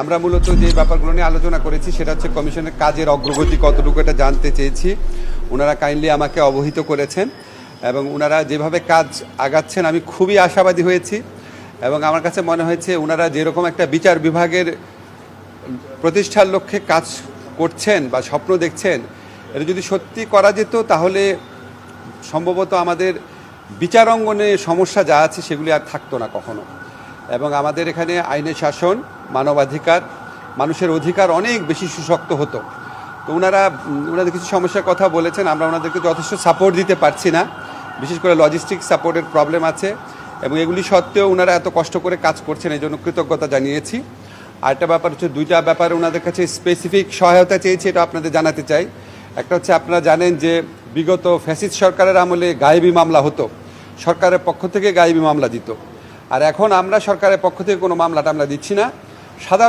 আমরা মূলত যে ব্যাপারগুলো নিয়ে আলোচনা করেছি, সেটা হচ্ছে কমিশনের কাজের অগ্রগতি কতটুকু এটা জানতে চেয়েছি। ওনারা কাইন্ডলি আমাকে অবহিত করেছেন এবং ওনারা যেভাবে কাজ আগাচ্ছেন, আমি খুবই আশাবাদী হয়েছি এবং আমার কাছে মনে হয়েছে ওনারা যেরকম একটা বিচার বিভাগের প্রতিষ্ঠার লক্ষ্যে কাজ করছেন বা স্বপ্ন দেখছেন, এটা যদি সত্যি করা যেত তাহলে সম্ভবত আমাদের বিচার অঙ্গনে সমস্যা যা আছে সেগুলি আর থাকতো না কখনো। এবং আমাদের এখানে আইনের শাসন মানবাধিকার, মানুষের অধিকার অনেক বেশি সুশক্ত হতো। তো ওনারা ওনাদের কিছু সমস্যার কথা বলেছেন, আমরা ওনাদেরকে যথেষ্ট সাপোর্ট দিতে পারছি না। বিশেষ করে লজিস্টিক সাপোর্টের প্রবলেম আছে এবং এগুলি সত্ত্বেও ওনারা এত কষ্ট করে কাজ করছেন এই জন্য কৃতজ্ঞতা জানিয়েছি। আরেকটা ব্যাপার হচ্ছে, দুইটা ব্যাপারে ওনাদের কাছে স্পেসিফিক সহায়তা চেয়েছি, এটা আপনাদের জানাতে চাই। একটা হচ্ছে, আপনারা জানেন যে বিগত ফ্যাসিস্ট সরকারের আমলে গায়েবী মামলা হতো। সরকারের পক্ষ থেকে গায়েবী মামলা দিত। আর এখন আমরা সরকারের পক্ষ থেকে কোনো মামলা টামলা দিচ্ছি না। সাদা